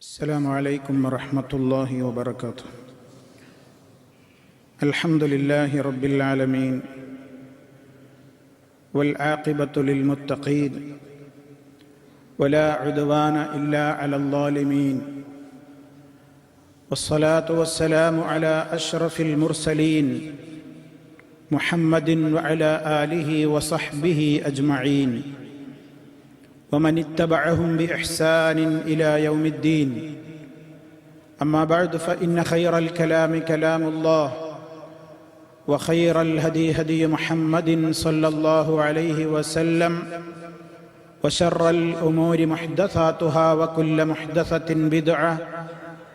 السلام عليكم ورحمة الله وبركاته. الحمد لله رب العالمين والعاقبة للمتقين ولا عدوان إلا على الظالمين والصلاة والسلام على أشرف المرسلين محمد وعلى آله وصحبه أجمعين. ومن اتبعهم بإحسان إلى يوم الدين. أما بعد فإن خير الكلام كلام الله وخير الهدي هدي محمد صلى الله عليه وسلم وشر الأمور محدثاتها وكل محدثة بدعة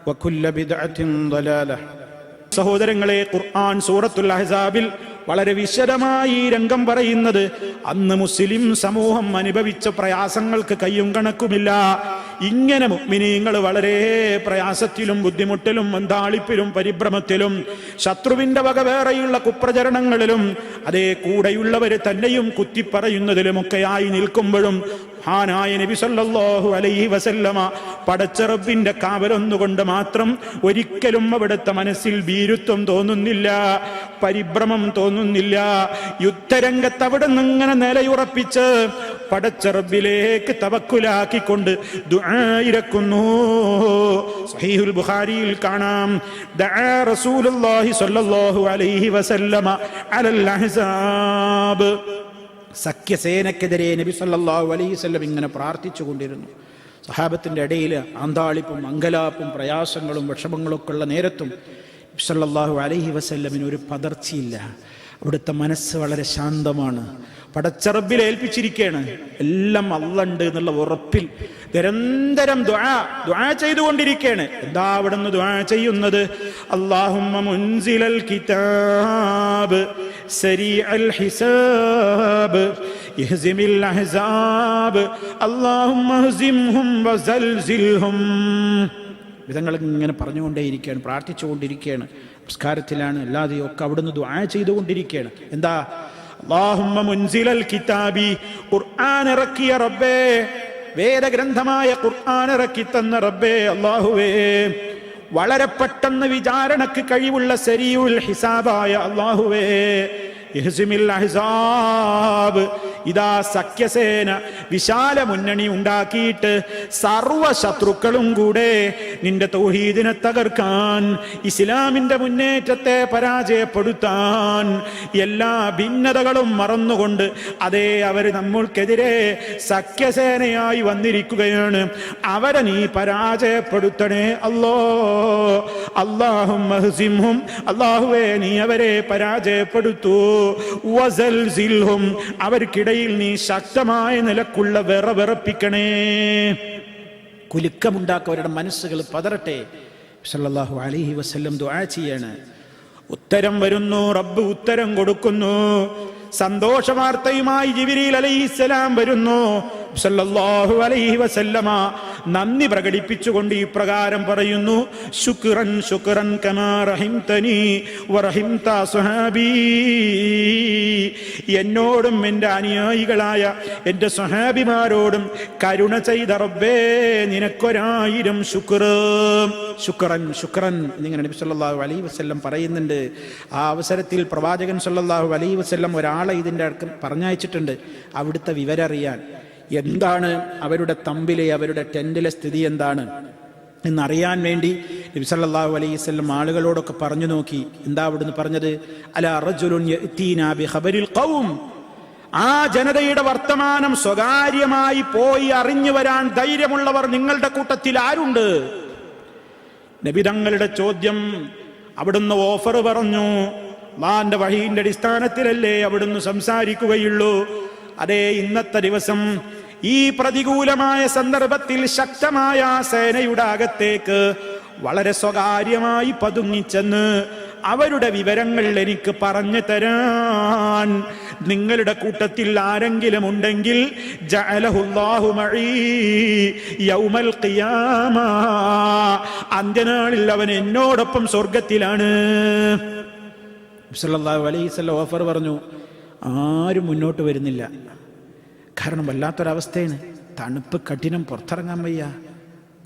وكل بدعة ضلالة. സഹോദരങ്ങളെ ഖുർആൻ സൂറത്തുൽ അഹ്സാബിൽ വളരെ വിശദമായി രംഗം പറയുന്നത് അന്ന് മുസ്ലിം സമൂഹം അനുഭവിച്ച പ്രയാസങ്ങൾക്ക് കയ്യും കണക്കുമില്ല. ഇങ്ങനെ മുഅ്മിനീങ്ങൾ വളരെ പ്രയാസത്തിലും ബുദ്ധിമുട്ടിലും മന്താളിപ്പിലും പരിഭ്രമത്തിലും ശത്രുവിന്റെ വക വേറെയുള്ള കുപ്രചരണങ്ങളിലും അതേ കൂടെയുള്ളവരെ തന്നെയും കുത്തിപ്പറയുന്നതിലുമൊക്കെയായി നിൽക്കുമ്പോഴും മഹാനായ നബി സല്ലല്ലാഹു അലൈഹി വസല്ലമ പടച്ച റബ്ബിന്റെ കാവലൊന്നുകൊണ്ട് മാത്രം ഒരിക്കലും അവിടുത്തെ മനസ്സിൽ ഭീരുത്വം തോന്നുന്നില്ല പരിഭ്രമം തോന്നുന്നില്ല. യുദ്ധരംഗത്ത് അവിടെ നിന്ന് ഇങ്ങനെ നിലയുറപ്പിച്ച് പടച്ച റബ്ബിലേക്ക് തവക്കുലാക്കിക്കൊണ്ട് ദുആയിരക്കുന്നു സഹീഹുൽ ബുഖാരിയിൽ കാണാം. ദഅ റസൂലുള്ളാഹി സല്ലല്ലാഹു അലൈഹി വസല്ലമ അലൽ അഹ്സാബ്. സഖ്യസേനക്കെതിരെ നബി സല്ലാഹു അലൈഹി വസല്ലം ഇങ്ങനെ പ്രാർത്ഥിച്ചു കൊണ്ടിരുന്നു സഹാബത്തിന്റെ ഇടയിൽ ആന്താളിപ്പും അങ്കലാപ്പും പ്രയാസങ്ങളും വിഷമങ്ങളൊക്കെ ഉള്ള നേരത്തും നബി സല്ലല്ലാഹു അലൈഹി വസല്ലമിന് ഒരു പതർച്ചയില്ല. അവിടുത്തെ മനസ്സ് വളരെ ശാന്തമാണ്. പടച്ചറബിൽ ഏൽപ്പിച്ചിരിക്കുകയാണ് എല്ലാം അള്ളുണ്ട് എന്നുള്ള ഉറപ്പിൽ നിരന്തരം ചെയ്തുകൊണ്ടിരിക്കുകയാണ് എന്താ അവിടെ നിന്ന് ചെയ്യുന്നത്? അള്ളാഹുമ്മ മുൻസിലൽ കിതാബ്. سريع الحساب اهزم الأحزاب اللهم اهزمهم وزلزلهم വിധങ്ങൾ ഇങ്ങനെ പറഞ്ഞുകൊണ്ടേയിരിക്കുകയാണ് പ്രാർത്ഥിച്ചുകൊണ്ടിരിക്കുകയാണ് നമസ്കാരത്തിലാണ് അല്ലാതെയും ഒക്കെ അവിടുന്ന് ദുആ ചെയ്തുകൊണ്ടിരിക്കുകയാണ് എന്താ അള്ളാഹുമ്മ മുൻസിലൽ കിതാബി ഖുർആൻ ഇറക്കിയ റബ്ബേ വേദഗ്രന്ഥമായ ഖുർആൻ ഇറക്കി തന്ന റബ്ബേ അള്ളാഹുവേ വളരെ പെട്ടെന്ന് വിചാരണക്ക് കഴിവുള്ള സരിയുൽ ഹിസാബായ അള്ളാഹുവേ ഇഹ്സിമിൽ ഇതാ സഖ്യസേന വിശാല മുന്നണി ഉണ്ടാക്കിയിട്ട് സർവ ശത്രുക്കളും കൂടെ നിന്റെ തൗഹീദിനെ തകർക്കാൻ ഇസ്ലാമിന്റെ മുന്നേറ്റത്തെ പരാജയപ്പെടുത്താൻ എല്ലാ ഭിന്നതകളും മറന്നുകൊണ്ട് അതേ അവർ നമ്മൾക്കെതിരെ സഖ്യസേനയായി വന്നിരിക്കുകയാണ്. അവരെ നീ പരാജയപ്പെടുത്തണേ അല്ലോ അള്ളാഹും അള്ളാഹുവേ നീ അവരെ പരാജയപ്പെടുത്തൂ. വസൽസിൽഹും അവർക്കിടയിൽ നീ ശക്തമായ നിലക്കുള്ള വിറ വിറപ്പിക്കണേ. കുലുക്കമുണ്ടാക്കവരുടെ മനസ്സുകൾ പതറട്ടെ. സല്ലാഹു അലഹി വസ്ല്ലം ദുആ ചെയ്യാണ്. ഉത്തരം വരുന്നു റബ്ബ് ഉത്തരം കൊടുക്കുന്നു. സന്തോഷ വാർത്തയുമായി ജിബിരിൽ അലൈഹിസ്സലാം വരുന്നു. സല്ലല്ലാഹു അലൈഹി വസല്ലമ നന്ദി പ്രകടിപ്പിച്ചുകൊണ്ട് ഈ പ്രകാരം പറയുന്നു ശുക്രൻ ശുക്രൻ കമാ റഹിംതനി വറഹിംത സുഹാബി എന്നോടും എന്റെ അനുയായികളായ എന്റെ സുഹാബിമാരോടും കരുണ ചെയ്ത റബ്ബേ നിനക്കൊരായിരം ശുക്ർ. ശുക്രൻ ശുക്രൻ എന്നിങ്ങനെ നബി സല്ലല്ലാഹു അലൈഹി വസല്ലം പറയുന്നുണ്ട്. ആ അവസരത്തിൽ പ്രവാചകൻ സല്ലല്ലാഹു അലൈഹി വസല്ലം ഒരാളെ ഇതിന്റെ അടുക്കം പറഞ്ഞയച്ചിട്ടുണ്ട്. അവിടുത്തെ വിവരറിയാൻ. എന്താണ് അവരുടെ തമ്പിലെ അവരുടെ ടെന്റിലെ സ്ഥിതി എന്താണ് എന്നറിയാൻ വേണ്ടി നബി സല്ലല്ലാഹു അലൈഹി വസല്ലം ആളുകളോടൊക്കെ പറഞ്ഞു നോക്കി. എന്താ അവിടുന്ന് പറഞ്ഞത്? അല റജുലുൻ യഅ്തീനാ ബിഖബരിൽ ഖൗം. ആ ജനതയുടെ വർത്തമാനം സ്വകാര്യമായി പോയി അറിഞ്ഞു വരാൻ ധൈര്യമുള്ളവർ നിങ്ങളുടെ കൂട്ടത്തിൽ ആരുണ്ട്? നബിതങ്ങളുടെ ചോദ്യം അവിടുന്ന് ഓഫർ പറഞ്ഞു. മാന്റെ വഴീന്റെ അടിസ്ഥാനത്തിലല്ലേ അവിടുന്ന് സംസാരിക്കുകയുള്ളൂ? അതേ ഇന്നത്തെ ദിവസം ഈ പ്രതികൂലമായ സന്ദർഭത്തിൽ ശക്തമായ സേനയുടെ അകത്തേക്ക് വളരെ സ്വകാര്യമായി പതുങ്ങിച്ചെന്ന് അവരുടെ വിവരങ്ങൾ എനിക്ക് പറഞ്ഞു തരാൻ. നിങ്ങളുടെ കൂട്ടത്തിൽ ആരെങ്കിലും ഉണ്ടെങ്കിൽ അന്ത്യനാളിൽ അവൻ എന്നോടൊപ്പം സ്വർഗത്തിലാണ് വസല്ലം ഓഫർ പറഞ്ഞു ആരും മുന്നോട്ട് വരുന്നില്ല. കാരണം വല്ലാത്തൊരവസ്ഥയാണ്. തണുപ്പ് കഠിനം പുറത്തിറങ്ങാൻ വയ്യ.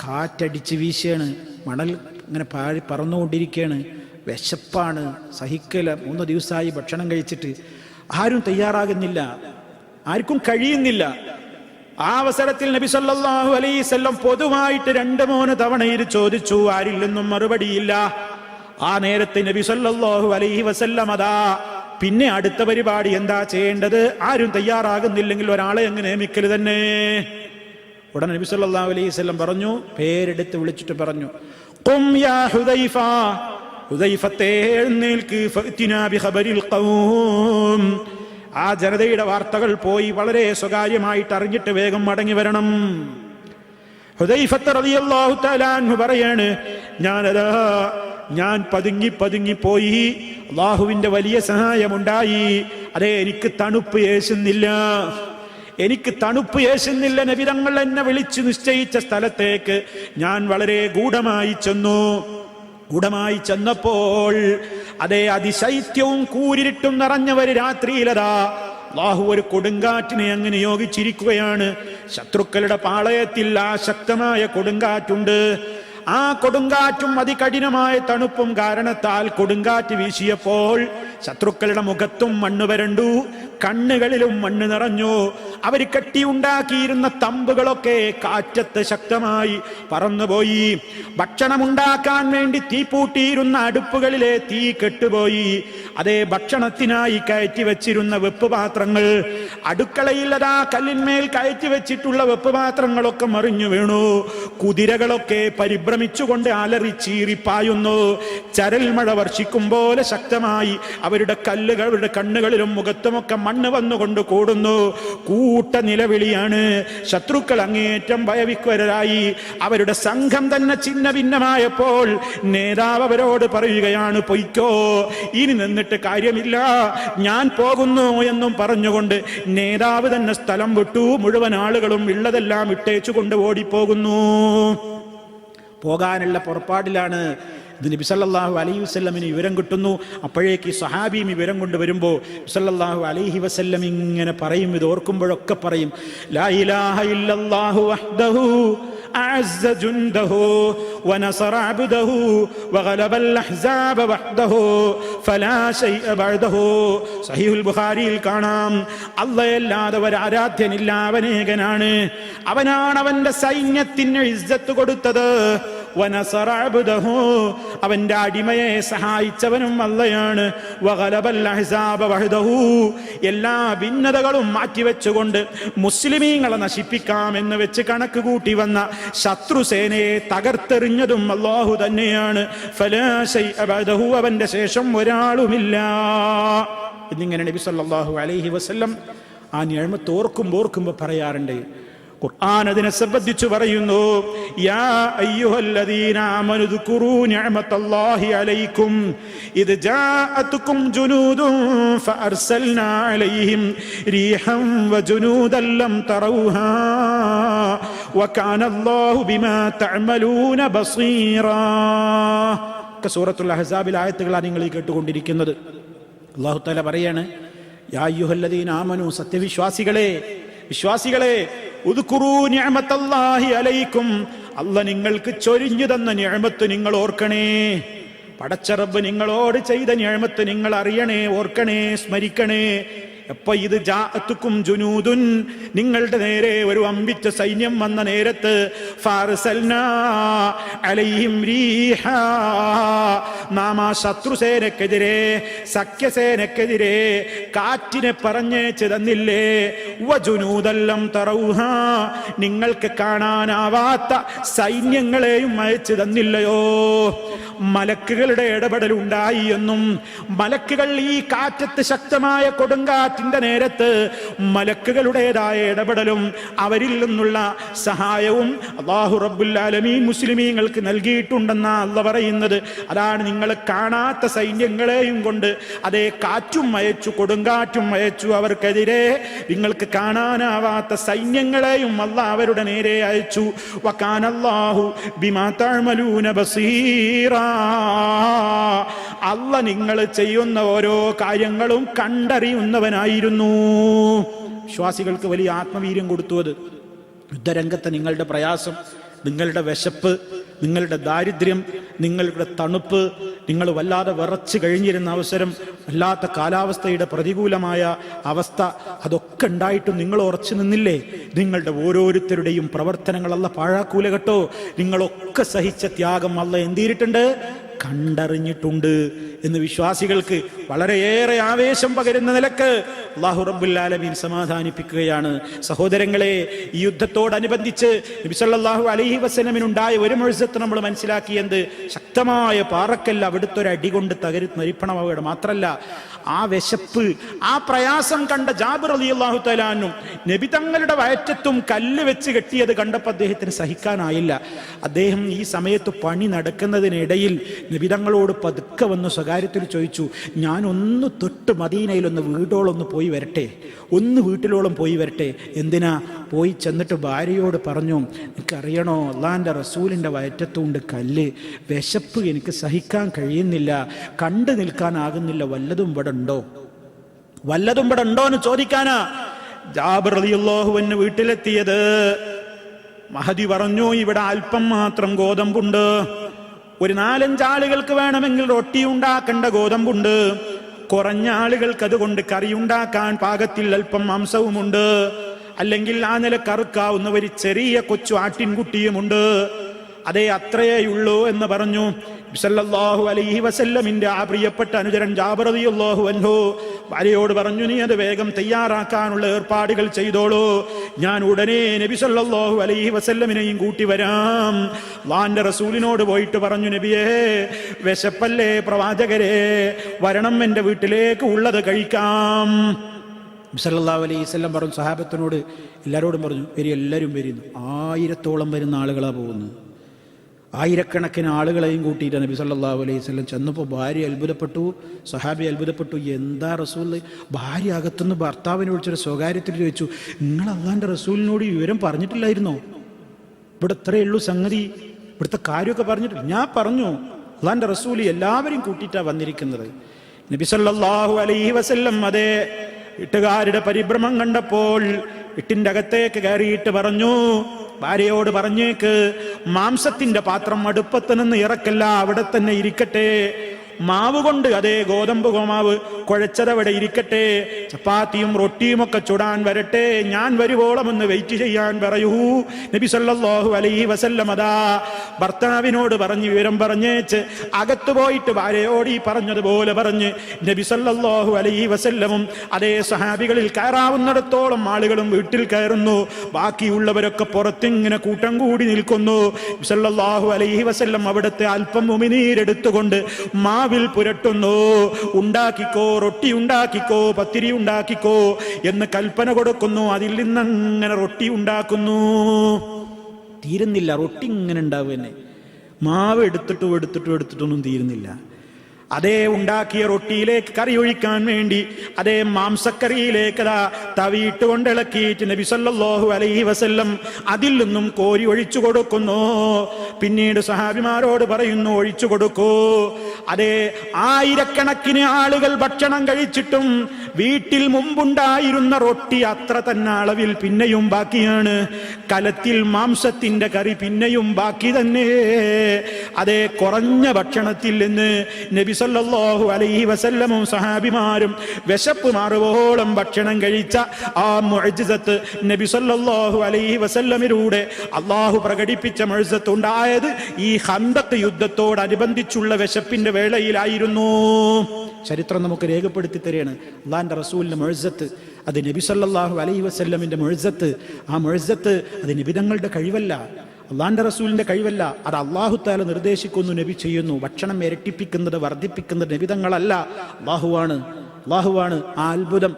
കാറ്റടിച്ച് വീശുകയാണ് മണൽ ഇങ്ങനെ പാഴി പറന്നുകൊണ്ടിരിക്കുകയാണ് വിശപ്പാണ്. സഹിക്കല. മൂന്ന് ദിവസമായി ഭക്ഷണം കഴിച്ചിട്ട് ആരും തയ്യാറാകുന്നില്ല. ആർക്കും കഴിയുന്നില്ല. ആ അവസരത്തിൽ നബി സല്ലല്ലാഹു അലൈവല്ലം പൊതുവായിട്ട് രണ്ട് മൂന്ന് തവണ ഇത് ചോദിച്ചു ആരിൽ നിന്നും മറുപടിയില്ല? ആ നേരത്തെ നബി സല്ലല്ലാഹു അലൈഹി വസല്ലം അതാ പിന്നെ അടുത്ത പരിപാടി എന്താ ചെയ്യേണ്ടത്? ആരും തയ്യാറാകുന്നില്ലെങ്കിൽ ഒരാളെ അങ്ങ് നിയമിക്കൽ തന്നെ. ഉടൻ നബി സല്ലല്ലാഹു അലൈഹി വസല്ലം പറഞ്ഞു പേരെടുത്ത് വിളിച്ചിട്ട് പറഞ്ഞു ഖും യാ ഹുദൈഫ ഹുദൈഫത്തെ എഴുന്നേൽക്ക് ആ ജനതയുടെ വാർത്തകൾ പോയി വളരെ സ്വകാര്യമായിട്ട് അറിഞ്ഞിട്ട് വേഗം മടങ്ങി വരണം. പറയാണ് ഞാനതാ ഞാൻ പതുങ്ങി പതുങ്ങി പോയി അള്ളാഹുവിന്റെ വലിയ സഹായമുണ്ടായി. അതെ എനിക്ക് തണുപ്പ് ഏശുന്നില്ല. എനിക്ക് തണുപ്പ് ഏശുന്നില്ല നബിതങ്ങൾ എന്നെ വിളിച്ചു നിശ്ചയിച്ച സ്ഥലത്തേക്ക് ഞാൻ വളരെ ഗൂഢമായി ചെന്നു. ഗൂഢമായി ചെന്നപ്പോൾ അതേ അതിശൈത്യവും കൂരിട്ടും നിറഞ്ഞവര് രാത്രിയിലതാ അള്ളാഹു ഒരു കൊടുങ്കാറ്റിനെ അങ്ങ് നിയോഗിച്ചിരിക്കുകയാണ് ശത്രുക്കളുടെ പാളയത്തിൽ ആ ശക്തമായ കൊടുങ്കാറ്റുണ്ട്. ആ കൊടുങ്കാറ്റും അതികഠിനമായ തണുപ്പും കാരണത്താൽ കൊടുങ്കാറ്റ് വീശിയപ്പോൾ ശത്രുക്കളുടെ മുഖത്തും മണ്ണ് വരണ്ടു. കണ്ണുകളിലും മണ്ണ് നിറഞ്ഞു. അവർ കെട്ടിയുണ്ടാക്കിയിരുന്ന തമ്പുകളൊക്കെ കാറ്റത്ത് ശക്തമായി പറന്നുപോയി. ഭക്ഷണമുണ്ടാക്കാൻ വേണ്ടി തീ പൂട്ടിയിരുന്ന അടുപ്പുകളിലെ തീ കെട്ടുപോയി. അതേ ഭക്ഷണത്തിനായി കയറ്റി വെച്ചിരുന്ന വെപ്പ് പാത്രങ്ങൾ അടുക്കളയിൽ അതാ കല്ലിന്മേൽ കയറ്റി വെച്ചിട്ടുള്ള വെപ്പ് പാത്രങ്ങളൊക്കെ മറിഞ്ഞു വീണു. കുതിരകളൊക്കെ പരിഭ്രമിച്ചുകൊണ്ട് അലറി ചീറിപ്പായുന്നു. ചരൽ മഴ വർഷിക്കും പോലെ ശക്തമായി അവരുടെ കല്ലുകൾ അവരുടെ കണ്ണുകളിലും മുഖത്തുമൊക്കെ മണ്ണ് വന്നുകൊണ്ട് കൂടുന്നു. കൂട്ട നിലവിളിയാണ്. ശത്രുക്കൾ അങ്ങേറ്റം ഭയവിക്വരായി അവരുടെ സംഘം തന്നെ ചിഹ്ന ഭിന്നമായപ്പോൾ നേതാവ് അവരോട് പറയുകയാണ് പൊയ്ക്കോ ഇനി നിന്നിട്ട് കാര്യമില്ല. ഞാൻ പോകുന്നു എന്നും പറഞ്ഞുകൊണ്ട് നേതാവ് തന്നെ സ്ഥലം വിട്ടു. മുഴുവൻ ആളുകളും ഉള്ളതെല്ലാം ഇട്ടേച്ചുകൊണ്ട് ഓടിപ്പോകുന്നു. പോകാനുള്ള പുറപ്പാടിലാണ് ഇത് നബിസല്ലാഹു അലൈഹി വസ്ല്ലമിന് വിവരം കിട്ടുന്നു. അപ്പോഴേക്ക് സഹാബിയും വിവരം കൊണ്ടുവരുമ്പോൾ സല്ലാഹു അലൈഹി വസ്ല്ലം ഇങ്ങനെ പറയും ഇത് ഓർക്കുമ്പോഴൊക്കെ പറയും ലാ ഇലാഹ ഇല്ലല്ലാഹു أعز جنده ونصر عبده وغلب الأحزاب وحده فلا شيء بعده صحيح البخاري കാണാം അല്ലയല്ലാതെ ഒരു ആരാധ്യനില്ല അവനേകനാണ്. അവനാണ് അവന്റെ സൈന്യത്തിന് ഇസ്സത്ത് കൊടുത്തത്. അവന്റെ അടിമയെ സഹായിച്ചവനും അല്ലയാണ്. എല്ലാ ഭിന്നതകളും മാറ്റിവെച്ചുകൊണ്ട് മുസ്ലിമീങ്ങളെ നശിപ്പിക്കാം എന്ന് വെച്ച് കണക്ക് കൂട്ടി വന്ന ശത്രുസേനയെ തകർത്തെറിഞ്ഞതും അള്ളാഹു തന്നെയാണ്. അവന്റെ ശേഷം ഒരാളുമില്ല എന്നിങ്ങനെ നബി സല്ലല്ലാഹു അലൈഹി വസ്ല്ലം ആ ഞഴമത്ത് ഓർക്കുമ്പോൾ പറയാറുണ്ട് ഖുർആൻ അതിനെ സംബന്ധിച്ച് പറയുന്നു യാ അയ്യുഹല്ലദീന ആമനു ദുകുറൂ നിഅമത്തല്ലാഹി അലൈക്കും ഇദ് ജാഅതുകും ജുനൂദും ഫഅർസൽനാ അലൈഹിം റീഹൻ വജുനൂദൻ ലം തറൗഹാ വകാനല്ലാഹു ബിമാ തഅമലൂന ബസീറാ. സൂറത്തുൽ അഹ്സാബിൽ ആയത്തുകളാണ് നിങ്ങൾ ഈ കേട്ടുകൊണ്ടിരിക്കുന്നത്. അള്ളാഹു തആല പറയാണ് യാ അയ്യുഹല്ലദീന ആമനു സത്യവിശ്വാസികളെ വിശ്വാസികളെ അലൈക്കും. അല്ല നിങ്ങൾക്ക് ചൊരിഞ്ഞു തന്ന നിഅമത്ത് നിങ്ങൾ ഓർക്കണേ. പടച്ചറബ് നിങ്ങളോട് ചെയ്ത നിഅമത്ത് നിങ്ങൾ അറിയണേ ഓർക്കണേ സ്മരിക്കണേ. എപ്പോ ഇത് ജാത്തുക്കും ജുനൂദുൻ? നിങ്ങളുടെ നേരെ ഒരു അമ്പിച്ച സൈന്യം വന്ന നേരത്ത് നാം ആ ശത്രുസേനക്കെതിരെ സഖ്യസേനക്കെതിരെ കാറ്റിനെ പറഞ്ഞേച്ച് തന്നില്ലേ ജുനൂതെല്ലാം തറൗഹ. നിങ്ങൾക്ക് കാണാനാവാത്ത സൈന്യങ്ങളെയും അയച്ചു തന്നില്ലയോ? മലക്കുകളുടെ ഇടപെടൽ ഉണ്ടായി എന്നും മലക്കുകൾ ഈ കാറ്റത്ത് ശക്തമായ കൊടുങ്കാറ്റിന്റെ നേരത്ത് മലക്കുകളുടേതായ ഇടപെടലും അവരിൽ നിന്നുള്ള സഹായവും അള്ളാഹു റബ്ബുല്ലാലമീൻ മുസ്ലിമീങ്ങൾക്ക് നൽകിയിട്ടുണ്ടെന്നാ അല്ല പറയുന്നത്. അതാണ് നിങ്ങൾ കാണാത്ത സൈന്യങ്ങളെയും കൊണ്ട് അതേ കാറ്റും അയച്ചു കൊടുങ്കാറ്റും അയച്ചു അവർക്കെതിരെ നിങ്ങൾക്ക് കാണാനാവാത്ത സൈന്യങ്ങളെയും അല്ല അവരുടെ നേരെ അയച്ചു. വക്കാനല്ലാഹു ബിമാ തഅമലൂന ബസീറാ. അല്ല നിങ്ങൾ ചെയ്യുന്ന ഓരോ കാര്യങ്ങളും കണ്ടറിയുന്നവനായിരുന്നു വിശ്വാസികൾക്ക് വലിയ ആത്മവീര്യം കൊടുത്തു അത്. യുദ്ധരംഗത്ത് നിങ്ങളുടെ പ്രയാസം നിങ്ങളുടെ വിശപ്പ് നിങ്ങളുടെ ദാരിദ്ര്യം നിങ്ങളുടെ തണുപ്പ് നിങ്ങൾ വല്ലാതെ വിറച്ച് കഴിഞ്ഞിരുന്ന അവസരം വല്ലാത്ത കാലാവസ്ഥയുടെ പ്രതികൂലമായ അവസ്ഥ അതൊക്കെ ഉണ്ടായിട്ടും നിങ്ങൾ ഉറച്ചു നിന്നില്ലേ? നിങ്ങളുടെ ഓരോരുത്തരുടെയും പ്രവർത്തനങ്ങളല്ല പാഴാക്കൂല കേട്ടോ. നിങ്ങളൊക്കെ സഹിച്ച ത്യാഗം അല്ല എന്തിയിട്ടുണ്ട് കണ്ടറിഞ്ഞിട്ടുണ്ട് എന്ന് വിശ്വാസികൾക്ക് വളരെയേറെ ആവേശം പകരുന്ന നിലയ്ക്ക് അള്ളാഹു റബ്ബുല്ലാലമീൻ സമാധാനിപ്പിക്കുകയാണ്. സഹോദരങ്ങളെ ഈ യുദ്ധത്തോടനുബന്ധിച്ച് നബിസല്ലാഹു അലഹി വസ്ലമിനുണ്ടായ ഒരു മത്സരത്തെ നമ്മൾ മനസ്സിലാക്കിയത് ശക്തമായ പാറക്കല്ല അവിടുത്തെ ഒരു അടി കൊണ്ട് തകരി നരിപ്പണമാവുകയാണ് മാത്രല്ല ആ വിശപ്പ് ആ പ്രയാസം കണ്ട ജാബിർ അലി അള്ളാഹു തലാനും നബി തങ്ങളുടെ വയറ്റത്തും കല്ല് വെച്ച് കെട്ടിയത് കണ്ടപ്പോൾ അദ്ദേഹത്തിന് സഹിക്കാനായില്ല. അദ്ദേഹം ഈ സമയത്ത് പണി നടക്കുന്നതിനിടയിൽ നബിതങ്ങളോട് പതുക്കെ വന്ന് സ്വകാര്യത്തിൽ ചോദിച്ചു ഞാനൊന്ന് തൊട്ട് മദീനയിലൊന്ന് വീടോളൊന്ന് പോയി വരട്ടെ. ഒന്ന് വീട്ടിലോളം പോയി വരട്ടെ. എന്തിനാ? പോയി ചെന്നിട്ട് ഭാര്യയോട് പറഞ്ഞു എനിക്കറിയണോ അള്ളാന്റെ റസൂലിന്റെ വയറ്റത്തുകൊണ്ട് കല്ല്. വിശപ്പ് എനിക്ക് സഹിക്കാൻ കഴിയുന്നില്ല. കണ്ടു നിൽക്കാനാകുന്നില്ല. വല്ലതും ഇവിടെ ഉണ്ടോ? വല്ലതും ഇവിടെ ഉണ്ടോ എന്ന് ചോദിക്കാനാ. ജാബിർ റളിയല്ലാഹുവിന് വീട്ടിലെത്തിയത്. മഹതി പറഞ്ഞു ഇവിടെ അല്പം മാത്രം ഗോതമ്പുണ്ട്. ഒരു നാലഞ്ചാളുകൾക്ക് വേണമെങ്കിൽ റൊട്ടി ഉണ്ടാക്കേണ്ട ഗോതമ്പുണ്ട്. കുറഞ്ഞ ആളുകൾക്ക് അതുകൊണ്ട് കറി ഉണ്ടാക്കാൻ പാകത്തിൽ അല്പം മാംസവുമുണ്ട്. അല്ലെങ്കിൽ ആ നില കറുക്കാവുന്ന ഒരു ചെറിയ കൊച്ചു ആട്ടിൻകുട്ടിയുമുണ്ട്. അതേ അത്രയേ ഉള്ളൂ എന്ന് പറഞ്ഞു. സല്ലല്ലാഹു അലൈഹി വസല്ലമിന്റെ ആ പ്രിയപ്പെട്ട അനുചരൻ ജാബറതിയുള്ളാഹു അൻഹു ഭാര്യയോട് പറഞ്ഞു നീ അത് വേഗം തയ്യാറാക്കാനുള്ള ഏർപ്പാടുകൾ ചെയ്തോളൂ. ഞാൻ ഉടനെ നബി സല്ലല്ലാഹു അലൈഹി വസല്ലമിനെയും കൂട്ടി വരാം. വാന്റെ റസൂലിനോട് പോയിട്ട് പറഞ്ഞു നബിയേ വിശപ്പല്ലേ പ്രവാചകരെ? വരണം എന്റെ വീട്ടിലേക്ക് ഉള്ളത് കഴിക്കാം. സല്ലല്ലാഹു അലൈഹി വസല്ലം പറഞ്ഞു സഹാബത്തിനോട് എല്ലാവരോടും പറഞ്ഞു വരി എല്ലാവരും വരുന്നു. ആയിരത്തോളം വരുന്ന ആളുകളാണ് പോകുന്നത്. ആയിരക്കണക്കിന് ആളുകളെയും കൂട്ടിയിട്ട് നബി സല്ലല്ലാഹു അലൈഹി വസല്ലം ചെന്നപ്പോൾ ഭാര്യ അത്ഭുതപ്പെട്ടു സഹാബി അത്ഭുതപ്പെട്ടു. എന്താ റസൂൽ ഭാര്യ അകത്തുനിന്ന് ഭർത്താവിനെ വിളിച്ചൊരു സ്വകാര്യത്തിൽ ചോദിച്ചു നിങ്ങൾ അള്ളാന്റെ റസൂലിനോട് വിവരം പറഞ്ഞിട്ടില്ലായിരുന്നോ? ഇവിടെ ഇത്രയേ ഉള്ളൂ സംഗതി. ഇവിടുത്തെ കാര്യമൊക്കെ പറഞ്ഞിട്ടില്ല ഞാൻ പറഞ്ഞു അള്ളാന്റെ റസൂൽ എല്ലാവരും കൂട്ടിയിട്ടാണ് വന്നിരിക്കുന്നത്. നബി സല്ലാഹു അലൈഹി വസല്ലം അതേ വീട്ടുകാരുടെ പരിഭ്രമം കണ്ടപ്പോൾ ഇട്ടിന്റെ അകത്തേക്ക് കയറിയിട്ട് പറഞ്ഞു ഭാര്യയോട് പറഞ്ഞേക്ക് മാംസത്തിന്റെ പാത്രം അടുപ്പത്ത് നിന്ന് ഇറക്കല്ല അവിടെ തന്നെ ഇരിക്കട്ടെ. മാവ് കൊണ്ട് അതേ ഗോതമ്പ് ഗോമാവ് കുഴച്ചതവിടെ ഇരിക്കട്ടെ. ചപ്പാത്തിയും റൊട്ടിയും ഒക്കെ ചുടാൻ വരട്ടെ. ഞാൻ വരുവോളം ഒന്ന് വെയിറ്റ് ചെയ്യാൻ പറയൂ. നബി സല്ലല്ലാഹു അലൈഹി വസല്ലമതാ ഭർത്താവിനോട് പറഞ്ഞ് വിവരം പറഞ്ഞേച്ച് അകത്തു പോയിട്ട് ഭാര്യയോട് പറഞ്ഞതുപോലെ പറഞ്ഞ് നബി സല്ലല്ലാഹു അലൈഹി വസല്ലമും അതേ സഹാബികളിൽ കയറാവുന്നിടത്തോളം ആളുകളും വീട്ടിൽ കയറുന്നു. ബാക്കിയുള്ളവരൊക്കെ പുറത്തിങ്ങനെ കൂട്ടം കൂടി നിൽക്കുന്നു. നബി സല്ലല്ലാഹു അലൈഹി വസല്ലം അവിടുത്തെ അല്പം ഉമിനീരെടുത്തുകൊണ്ട് മാവിൽ പുരട്ടുന്നു. ഉണ്ടാക്കിക്കോ റൊട്ടി ഉണ്ടാക്കിക്കോ പത്തിരി ഉണ്ടാക്കിക്കോ എന്ന് കൽപ്പന കൊടുക്കുന്നു. അതിൽ നിന്നങ്ങനെ റൊട്ടി ഉണ്ടാക്കുന്നു. തീരുന്നില്ല റൊട്ടി ഇങ്ങനെ ഉണ്ടാവുക മാവ് എടുത്തിട്ടും എടുത്തിട്ടും എടുത്തിട്ടൊന്നും തീരുന്നില്ല. അതേ ഉണ്ടാക്കിയ റൊട്ടിയിലേക്ക് കറി ഒഴിക്കാൻ വേണ്ടി അതേ മാംസക്കറിയിലേക്ക് അതാ തവിയിട്ട് കൊണ്ട് ഇളക്കിയിട്ട് നബി സല്ലല്ലാഹു അലൈഹി വസല്ലം അതിൽ നിന്നും കോരി ഒഴിച്ചു കൊടുക്കുന്നു. പിന്നീട് സഹാബിമാരോട് പറയുന്നു ഒഴിച്ചു കൊടുക്കൂ. അതേ ആയിരക്കണക്കിന് ആളുകൾ ഭക്ഷണം കഴിച്ചിട്ടും വീട്ടിൽ മുമ്പുണ്ടായിരുന്ന റൊട്ടി അത്ര തന്നെ അളവിൽ പിന്നെയും ബാക്കിയാണ്. കലത്തിൽ മാംസത്തിന്റെ കറി പിന്നെയും ബാക്കി തന്നെ. അതേ കുറഞ്ഞ ഭക്ഷണത്തിൽ നിന്ന് നബി സല്ലല്ലാഹു അലൈഹി വസല്ലമും സഹാബിമാരും വിശപ്പ് മാറുവോളം ഭക്ഷണം കഴിച്ച ആ മുഅ്ജിസത്ത് നബി സല്ലല്ലാഹു അലൈഹി വസല്ലമിലൂടെ അള്ളാഹു പ്രകടിപ്പിച്ച മുഅ്ജിസത്ത് ഉണ്ടായത് ഈ ഹന്തത്ത് യുദ്ധത്തോടനുബന്ധിച്ചുള്ള വിശപ്പിന്റെ വേളയിലായിരുന്നു. ചരിത്രം നമുക്ക് രേഖപ്പെടുത്തി തരികയാണ്. അള്ളാന്റെ റസൂലിന്റെ മുഴസത്ത് അത് നബി സല്ലാഹു അലൈഹി വസല്ലമിന്റെ മുഴസത്ത് ആ മുഴസത്ത് അത് നിബിതങ്ങളുടെ കഴിവല്ല. അള്ളാന്റെ റസൂലിന്റെ കഴിവല്ല അത് അള്ളാഹു താല നിർദ്ദേശിക്കുന്നു നബി ചെയ്യുന്നു. ഭക്ഷണം ഇരട്ടിപ്പിക്കുന്നത് വർദ്ധിപ്പിക്കുന്നത് നബിതങ്ങളല്ല അള്ളാഹുവാണ്. അള്ളാഹുവാണ്. ആ അത്ഭുതം.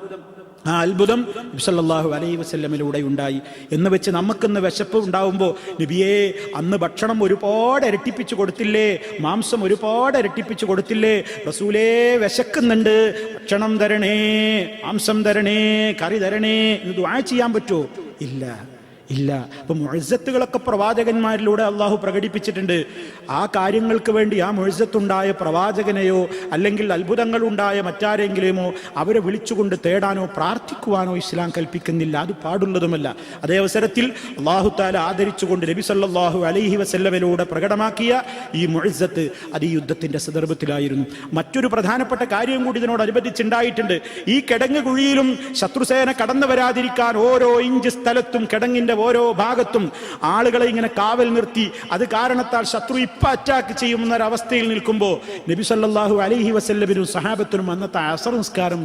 ആ അത്ഭുതം നബിസല്ലാഹു അലൈഹി വസ്ല്ലമിലൂടെ ഉണ്ടായി. എന്ന് വെച്ച് നമുക്കിന്ന് വിശപ്പ് ഉണ്ടാവുമ്പോൾ നബിയെ അന്ന് ഭക്ഷണം ഒരുപാട് ഇരട്ടിപ്പിച്ചു കൊടുത്തില്ലേ? മാംസം ഒരുപാട് ഇരട്ടിപ്പിച്ചു കൊടുത്തില്ലേ? റസൂലേ വിശക്കുന്നുണ്ട്. ഭക്ഷണം തരണേ മാംസം തരണേ കറി തരണേ എന്ന് ദുആ ചെയ്യാൻ പറ്റുമോ ഇല്ല. ഇല്ല. അപ്പൊ മുഴുസത്തുകളൊക്കെ പ്രവാചകന്മാരിലൂടെ അള്ളാഹു പ്രകടിപ്പിച്ചിട്ടുണ്ട്. ആ കാര്യങ്ങൾക്ക് വേണ്ടി ആ മുഴുസത്തുണ്ടായ പ്രവാചകനെയോ അല്ലെങ്കിൽ അത്ഭുതങ്ങൾ ഉണ്ടായ മറ്റാരെങ്കിലുമോ അവരെ വിളിച്ചുകൊണ്ട് തേടാനോ പ്രാർത്ഥിക്കുവാനോ ഇസ്ലാം കൽപ്പിക്കുന്നില്ല. അത് പാടുള്ളതുമല്ല. അതേ അവസരത്തിൽ അള്ളാഹു താല ആദരിച്ചുകൊണ്ട് നബി സല്ലാഹു അലൈഹി വസല്ലമിലൂടെ പ്രകടമാക്കിയ ഈ മുഴുസത്ത് അത് ഈ യുദ്ധത്തിന്റെ സന്ദർഭത്തിലായിരുന്നു. മറ്റൊരു പ്രധാനപ്പെട്ട കാര്യം കൂടി ഇതിനോടനുബന്ധിച്ചുണ്ടായിട്ടുണ്ട് ഈ കിടങ്ങ് കുഴിയിലും ശത്രുസേന കടന്നു വരാതിരിക്കാൻ ഓരോ ഇഞ്ച് സ്ഥലത്തും കിടങ്ങിന്റെ ഓരോ ഭാഗത്തും ആളുകളെ ഇങ്ങനെ കാവൽ നിർത്തി. അത് കാരണത്താൽ ശത്രു ഇപ്പൊ അറ്റാക്ക് ചെയ്യുന്ന ഒരവസ്ഥയിൽ നിൽക്കുമ്പോൾ നബി സല്ലാഹു അലഹി വസല്ലബിനും സഹാബത്തിനും അന്നത്തെ അസർ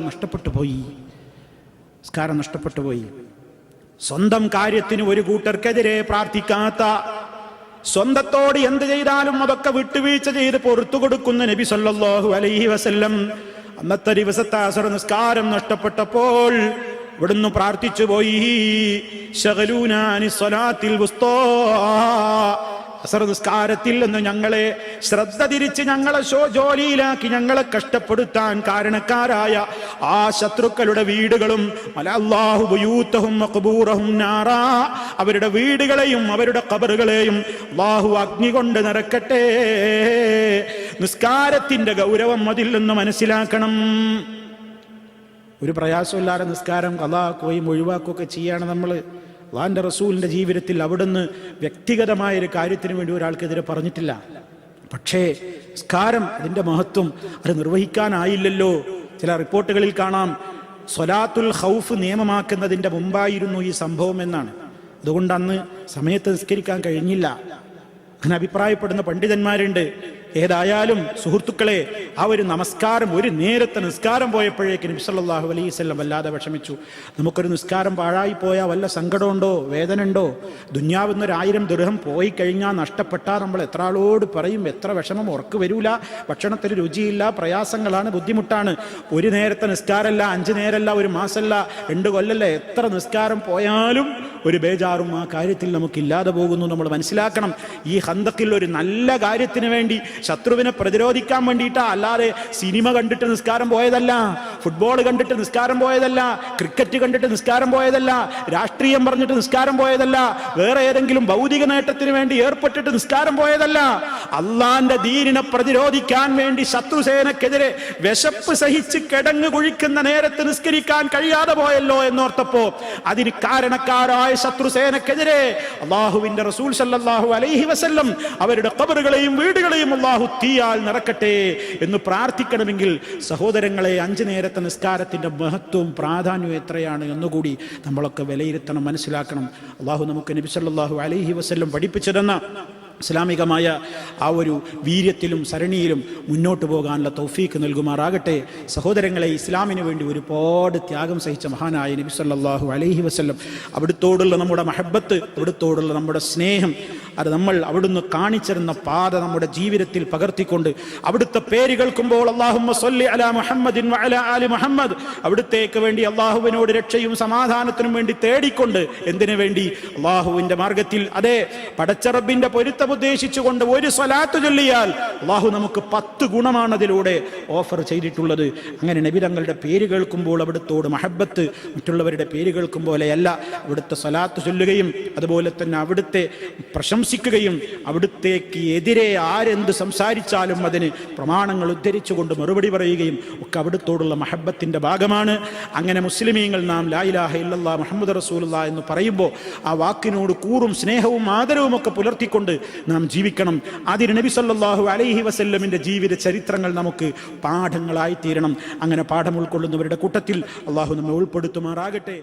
നഷ്ടപ്പെട്ടു പോയി. നിസ്കാരം നഷ്ടപ്പെട്ടു പോയി. സ്വന്തം കാര്യത്തിന് ഒരു കൂട്ടർക്കെതിരെ പ്രാർത്ഥിക്കാത്ത സ്വന്തത്തോട് എന്ത് ചെയ്താലും അതൊക്കെ വിട്ടുവീഴ്ച ചെയ്ത് പൊറത്തു കൊടുക്കുന്ന നബി സല്ലാഹു അലൈഹി വസല്ലം അന്നത്തെ ദിവസത്തെ അസർ നിസ്കാരം നഷ്ടപ്പെട്ടപ്പോൾ ഇവിടുന്ന് പ്രാർത്ഥിച്ചു പോയി. നിസ്കാരത്തിൽ നിന്ന് ഞങ്ങളെ ശ്രദ്ധ തിരിച്ച് ഞങ്ങളെ ഷോ ജോലിയിലാക്കി ഞങ്ങളെ കഷ്ടപ്പെടുത്താൻ കാരണക്കാരായ ആ ശത്രുക്കളുടെ വീടുകളും മഖ്ബൂറഹും നാറാ. അവരുടെ വീടുകളെയും അവരുടെ കബറുകളെയും അള്ളാഹു അഗ്നി കൊണ്ട് നിറക്കട്ടെ. നിസ്കാരത്തിന്റെ ഗൗരവം അതിൽ നിന്ന് മനസ്സിലാക്കണം. ഒരു പ്രയാസമില്ലാതെ നിസ്കാരം കലാക്കുകയും ഒഴിവാക്കുകയൊക്കെ ചെയ്യാണ് നമ്മൾ. അള്ളാന്റെ റസൂലിന്റെ ജീവിതത്തിൽ അവിടുന്ന് വ്യക്തിഗതമായ ഒരു കാര്യത്തിന് വേണ്ടി ഒരാൾക്കെതിരെ പറഞ്ഞിട്ടില്ല. പക്ഷേ നിസ്കാരം അതിന്റെ മഹത്വം അത് നിർവഹിക്കാനായില്ലല്ലോ. ചില റിപ്പോർട്ടുകളിൽ കാണാം സ്വലാത്തുൽ ഹൗഫ് നിയമമാക്കുന്നതിന്റെ മുമ്പായിരുന്നു ഈ സംഭവം എന്നാണ്. അതുകൊണ്ട് അന്ന് സമയത്ത് നിസ്കരിക്കാൻ കഴിഞ്ഞില്ല. അങ്ങനെ അഭിപ്രായപ്പെടുന്ന പണ്ഡിതന്മാരുണ്ട് ഏതായാലും സുഹൃത്തുക്കളെ ആ ഒരു നമസ്കാരം ഒരു നേരത്തെ നിസ്കാരം പോയപ്പോഴേക്കും അലൈഹി വസല്ലം വല്ലാതെ വിഷമിച്ചു. നമുക്കൊരു നിസ്കാരം പാഴായി പോയാൽ വല്ല സങ്കടമുണ്ടോ? വേദന ഉണ്ടോ ദുന്യാവുന്ന ആയിരം ദൃഹം പോയി കഴിഞ്ഞാൽ നഷ്ടപ്പെട്ടാൽ നമ്മൾ എത്ര ആളോട് പറയും? എത്ര വിഷമം ഉറക്ക് വരൂല? ഭക്ഷണത്തിന് രുചിയില്ല പ്രയാസങ്ങളാണ് ബുദ്ധിമുട്ടാണ്. ഒരു നേരത്തെ നിസ്കാരമല്ല അഞ്ച് നേരമല്ല ഒരു മാസമല്ല രണ്ട് കൊല്ലല്ല എത്ര നിസ്കാരം പോയാലും ഒരു ബേജാറും ആ കാര്യത്തിൽ നമുക്കില്ലാതെ പോകുന്നു. നമ്മൾ മനസ്സിലാക്കണം ഈ ഹന്തക്കിൽ ഒരു നല്ല കാര്യത്തിന് വേണ്ടി ശത്രുവിനെ പ്രതിരോധിക്കാൻ വേണ്ടിയിട്ടാ. അല്ലാതെ സിനിമ കണ്ടിട്ട് നിസ്കാരം പോയതല്ല ഫുട്ബോൾ കണ്ടിട്ട് നിസ്കാരം പോയതല്ല ക്രിക്കറ്റ് കണ്ടിട്ട് നിസ്കാരം പോയതല്ല രാഷ്ട്രീയം പറഞ്ഞിട്ട് നിസ്കാരം പോയതല്ല വേറെ ഏതെങ്കിലും ഭൗതിക നേട്ടത്തിന് വേണ്ടി ഏർപ്പെട്ടിട്ട് നിസ്കാരം പോയതല്ല. അള്ളാന്റെ ദീനിനെ പ്രതിരോധിക്കാൻ വേണ്ടി ശത്രുസേനക്കെതിരെ വിശപ്പ് സഹിച്ച് കിടങ്ങ് കുഴിക്കുന്ന നേരത്ത് നിസ്കരിക്കാൻ കഴിയാതെ പോയല്ലോ എന്നോർത്തപ്പോ. അതിന് കാരണക്കാരായ ശത്രുസേനക്കെതിരെ അള്ളാഹുവിന്റെ റസൂൽ അലൈഹി വസല്ലം അവരുടെ കബറുകളെയും വീടുകളെയും അള്ളാഹു തീയാൽ നിറക്കട്ടെ എന്ന് പ്രാർത്ഥിക്കണമെങ്കിൽ സഹോദരങ്ങളെ അഞ്ചു നേരത്തെ നിസ്കാരത്തിന്റെ മഹത്വവും പ്രാധാന്യവും എത്രയാണ് എന്നുകൂടി നമ്മളൊക്കെ വിലയിരുത്തണം മനസ്സിലാക്കണം. അള്ളാഹു നമുക്ക് നബി സല്ലല്ലാഹു അലൈഹി വസല്ലം പഠിപ്പിച്ചതെന്ന ഇസ്ലാമികമായ ആ ഒരു വീര്യത്തിലും സരണിയിലും മുന്നോട്ട് പോകാനുള്ള തൗഫീക്ക് നൽകുമാറാകട്ടെ. സഹോദരങ്ങളെ ഇസ്ലാമിന് വേണ്ടി ഒരുപാട് ത്യാഗം സഹിച്ച മഹാനായ നബി സല്ലല്ലാഹു അലൈഹി വസല്ലം അവിടുത്തോടുള്ള നമ്മുടെ മഹബത്ത് അവിടുത്തോടുള്ള നമ്മുടെ സ്നേഹം അത് നമ്മൾ അവിടുന്ന് കാണിച്ചിരുന്ന പാത നമ്മുടെ ജീവിതത്തിൽ പകർത്തിക്കൊണ്ട് അവിടുത്തെ പേര് കേൾക്കുമ്പോൾ അള്ളാഹുമ്മ അലാ മുഹമ്മദിൻ മുഹമ്മദ്. അവിടുത്തേക്ക് വേണ്ടി അള്ളാഹുവിനോട് രക്ഷയും സമാധാനത്തിനും വേണ്ടി തേടിക്കൊണ്ട് എന്തിനു വേണ്ടി? അള്ളാഹുവിന്റെ മാർഗത്തിൽ അതെ പടച്ചറബിന്റെ പൊരുത്തം ഉദ്ദേശിച്ചുകൊണ്ട് ഒരു സ്വലാത്ത് ചൊല്ലിയാൽ അള്ളാഹു നമുക്ക് പത്ത് ഗുണമാണ് അതിലൂടെ ഓഫർ ചെയ്തിട്ടുള്ളത്. അങ്ങനെ നബി തങ്ങളുടെ പേര് കേൾക്കുമ്പോൾ അവിടുത്തോട് മഹബത്ത് മറ്റുള്ളവരുടെ പേര് കേൾക്കും പോലെയല്ല അവിടുത്തെ സ്വലാത്ത് ചൊല്ലുകയും അതുപോലെ തന്നെ അവിടുത്തെ പ്രശംസിക്കുകയും അവിടുത്തേക്ക് എതിരെ ആരെന്ത് സംസാരിച്ചാലും അതിന് പ്രമാണങ്ങൾ ഉദ്ധരിച്ചുകൊണ്ട് മറുപടി പറയുകയും ഒക്കെ അവിടുത്തോടുള്ള മഹബത്തിന്റെ ഭാഗമാണ്. അങ്ങനെ മുസ്ലിമീങ്ങൾ നാം ലായിലാഹ ഇല്ലല്ലാ മുഹമ്മദ് റസൂലുള്ള എന്ന് പറയുമ്പോൾ ആ വാക്കിനോട് കൂറും സ്നേഹവും ആദരവും ഒക്കെ പുലർത്തിക്കൊണ്ട് നാം ജീവിക്കണം. അതിന് നബി സല്ലാഹു അലൈഹി വസല്ലമിന്റെ ജീവിത ചരിത്രങ്ങൾ നമുക്ക് പാഠങ്ങളായി തീരണം. അങ്ങനെ പാഠം ഉൾക്കൊള്ളുന്നവരുടെ കൂട്ടത്തിൽ അള്ളാഹു നമ്മെ ഉൾപ്പെടുത്തുമാറാകട്ടെ.